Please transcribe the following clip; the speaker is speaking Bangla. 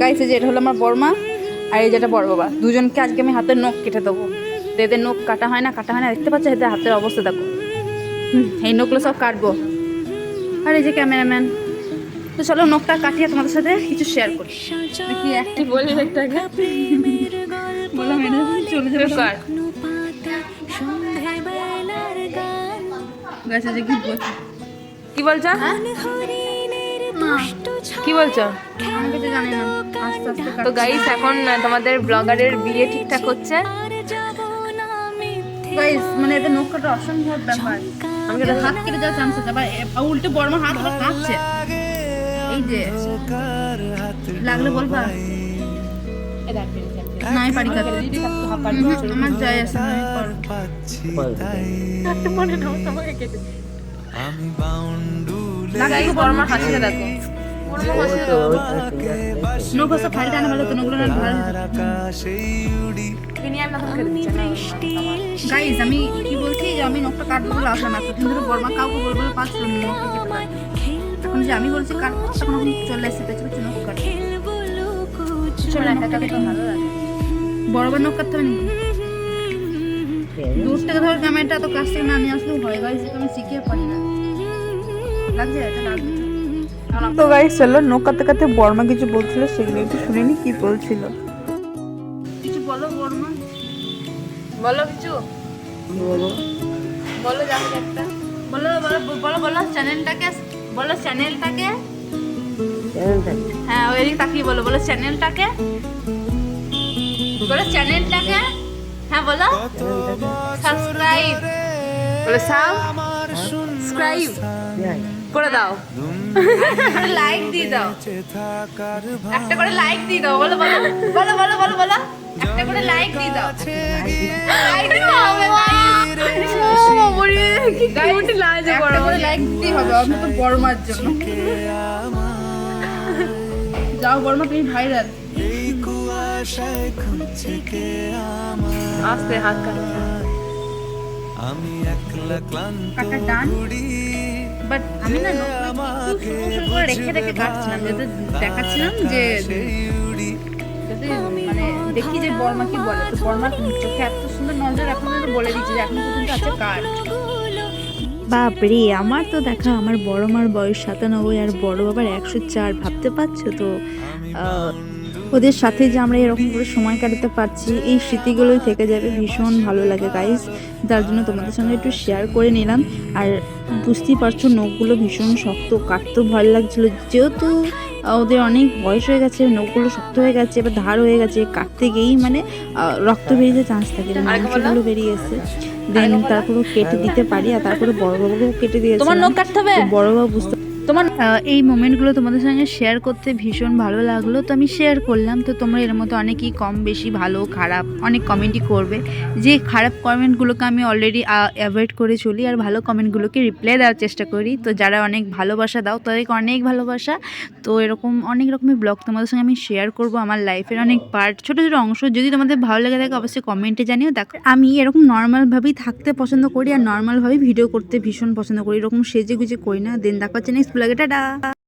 গাইছে যে এটা হলো আমার বড়মা আর এই যেটা বড় বাবা। দুজনকে আজকে আমি হাতের নখ কেটে দেবো। তো এদের নখ কাটা হয় না কাটা হয় না দেখতে পাচ্ছ এদের হাতের অবস্থা দেখো। এই নখগুলো সব কাটবো। আর এই যে ক্যামেরাম্যান। তো চলো নখটা কাটিয়ে তোমাদের সাথে কিছু শেয়ার করি। দেখি একটি বলি একটাকে বললাম এটা চলে যাবে কার গাছে যে কি বলছে? কি বলছো? কি বলছো? তো গাইস এখন তোমাদের ব্লগারের বিয়ে ঠিকঠাক হচ্ছে? গাইস মানে এদের নখ কাটা অসম্ভব ব্যাপার। আমি এদের হাত কেটে যাওয়ার চান্স আছে আবার উল্টে বড় মা হাত আবার এই যে লাগলে বলবা? না পারি কাটতে আমার যাই আছে আমি পারব। লাগলে গাইস বলবা। বড় মার হাসিটা দেখো আমি বলছি যে আমি কাউকে যে আমি বলছি চলে ভালো বড় বড় নখ দূর থেকে ধর ক্যামেরাটা তো কাছ থেকে না নিয়ে আসলেও হয় গাইস আমি শিখে পারি না। লাগছে? এটা লাগছে। তো গাইস চলো নখ কাটতে কাটতে বর্মা কিছু বলছিল সেগুলো একটু শুনিনি কি বলছিল। কিছু বলো বর্মা। বলো কিছু। বলো। যা হোক একটা। বলো বলো বলো বলো চ্যানেলটাকে বলো চ্যানেলটাকে। হ্যাঁ ওই দিকে তাকিয়ে বলো বলো চ্যানেলটাকে। বলো চ্যানেলটাকে। হ্যাঁ বলো। সাবস্ক্রাইব বলে সাবস্ক্রাইব করে দাও। লাইক দিয়ে দাও। একটা করে লাইক দিয়ে দাও। বলো বলো বলো বলো বলো বলো। একটা করে লাইক দিয়ে দাও। লাইক দিতে হবে আমি তো বড়মার জন্য। যাও বড়মা তুমি ভাইরাল আস্তে হাত কাটো। কাটা ডান। বাট আমি না করে রেখে রেখে কাটছিলাম, যাতে দেখাচ্ছিলাম যে মানে দেখি যে বর্মা কি বলে, তো বর্মার চোখে এত সুন্দর নজর এখন বলে দিচ্ছে যে এখন পর্যন্ত আছে কার? বাপরে, আমার তো দেখা, আমার বড় মার বয়স সাতানব্বই আর বড় বাবার একশো চার, ভাবতে পারছ তো? ওদের সাথে যে আমরা এরকম করে সময় কাটাতে পারছি এই স্মৃতিগুলোই থেকে যাবে ভীষণ ভালো লাগে গাইস যার জন্য তোমাদের সঙ্গে একটু শেয়ার করে নিলাম। আর বুঝতেই পারছ নখগুলো ভীষণ শক্ত কাটতেও ভয় লাগছিল। যেহেতু ওদের অনেক বয়স হয়ে গেছে নখগুলো শক্ত হয়ে গেছে এবার ধার হয়ে গেছে কাটতে গিয়েই মানে রক্ত বেরিয়ে চান্স থাকে মাংসগুলো বেরিয়ে এসে দেন তারপরে কেটে দিতে পারি আর তারপরে বড় বাবুকেও কেটে দিয়েছে তোমার নখ কাটতে হবে? বড় বাবু বুঝতে তোমার এই মোমেন্টগুলো তোমাদের সঙ্গে শেয়ার করতে ভীষণ ভালো লাগল। তো আমি শেয়ার করলাম, তো তোমরা এর মতো অনেকেই কম বেশি ভালো, খারাপ অনেক কমেন্টই করবে। যে খারাপ কমেন্টগুলোকে আমি অলরেডি অ্যাভয়েড করে চলি আর ভালো কমেন্টগুলোকে রিপ্লাই দেওয়ার চেষ্টা করি। তো যারা অনেক ভালোবাসা দাও, তাদেরকে অনেক ভালোবাসা। তো এরকম অনেক রকমের ব্লগ তোমাদের সঙ্গে আমি শেয়ার করব আমার লাইফের অনেক পার্ট ছোটো ছোটো অংশ। যদি তোমাদের ভালো লেগে থাকে, অবশ্যই কমেন্টে জানিও। দেখো, আমি এরকম নর্মালভাবেই থাকতে পছন্দ করি আর নর্মালভাবেই ভিডিও করতে ভীষণ পছন্দ করি। এরকম সেজে গুজে করি না। দেন দেখা হচ্ছে নেক্সট ব্লগে টাটা।